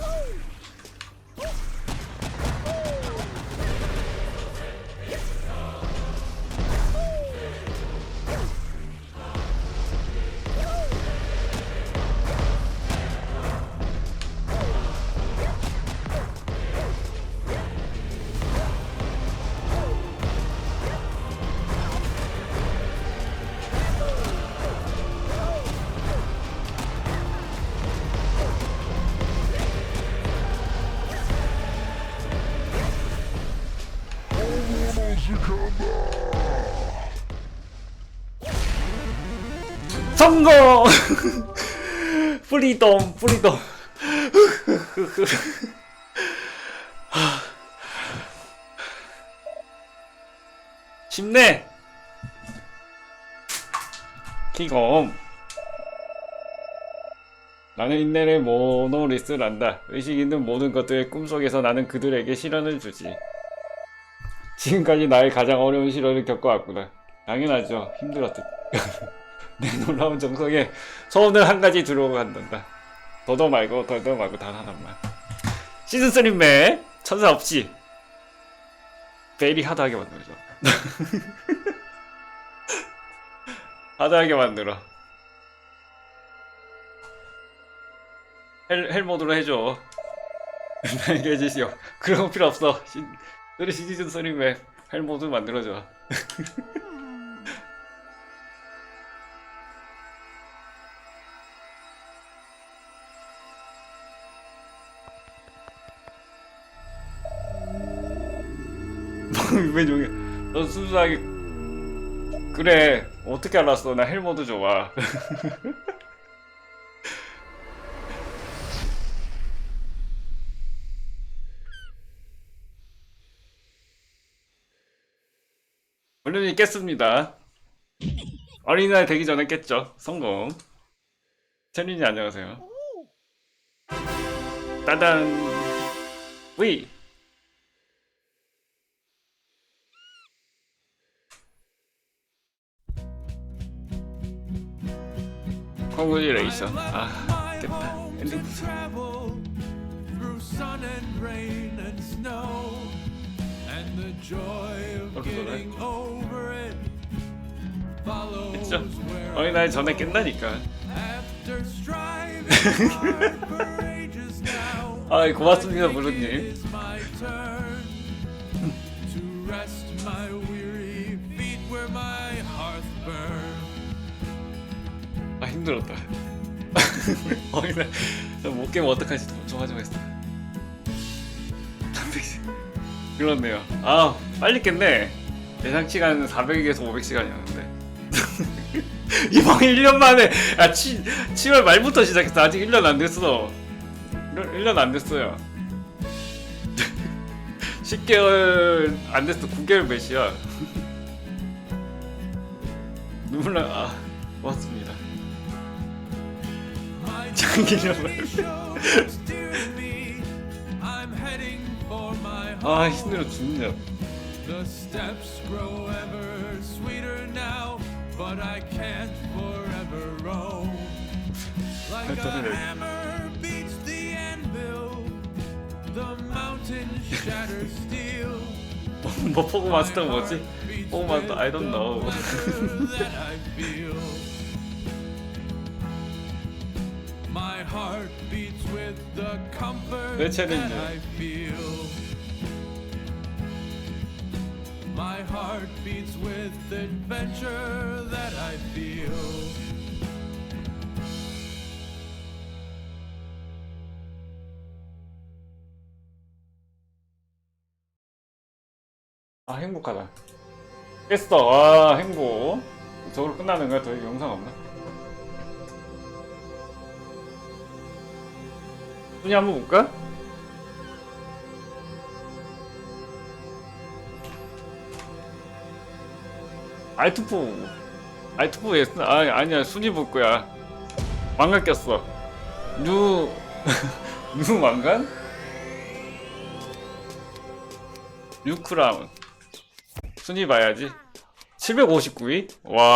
Woo! 성공! 프리덤, 프리덤. 쉽네! 킹검. 나는 인내의 모노리스를 안다. 의식 있는 모든 것들의 꿈속에서 나는 그들에게 시련을 주지. 지금까지 나의 가장 어려운 시련을 겪어왔구나. 당연하죠. 힘들었듯. 내 놀라운 정성에 소원을 한 가지 들어간단다. 더더 말고 덜덜 말고 단 하나만. 시즌 3매 천사 없이 베일이 하드하게 만들어줘. 하드하게 만들어. 헬, 헬 모드로 해줘. 해주시오. 그런 거 필요 없어. 시, 우리 시즌 3매 헬 모드 만들어줘. 왜 종이야? 너 순수하게 그래 어떻게 알았어? 나 헬모드 좋아. 물론이 깼습니다. 어린이날 되기 전에 깼죠. 성공. 채린이 안녕하세요. 따단. 위. 컨그레이션. 아, 깼다. 엔딩 the joy of getting over it follows 했죠? where 어린이날 전에 깬다니까. after striving hard for ages now 아, 고맙습니다, it 부르님. is my turn to rest my weary feet where my hearth burns 아 힘들었다. 어린이날 못 깨면 어떡하지? 좀 하자고 했어. 그렇네요. 아 빨리 깼네. 예상치가 400에서 500시간이었는데. 이번 1년 만에 아 7, 7월 말부터 시작했어. 아직 1년 안 됐어. 1년 안 됐어요. 10개월 안 됐어. 9개월 몇이야. 눈물 나. 아, 고맙습니다. 장기념 을. shows dear to me. I'm heading for my 아 home. 힘들어 죽는다. The steps grow ever sweeter now, but I can't forever roam. Like a 발전을 해. hammer beats the anvil, the mountain shatters steel. 뭐 포그 마스터 My 뭐지? heart beats 포그 마스터 with I don't the know. pleasure that I feel. My heart beats with the comfort 내 that 챌린지. I feel. My heart beats with adventure that I feel. 아 행복하다. 깼어. 와 행복. 저걸로 끝나는 거야? 더 영상 없나? 순위 한번 볼까? 알투포. 알투포 예스 아 아니야. 순위 볼 거야. 왕관 꼈어. 뉴 뉴 왕관 뉴 크라운. 순위 봐야지. 759위? 와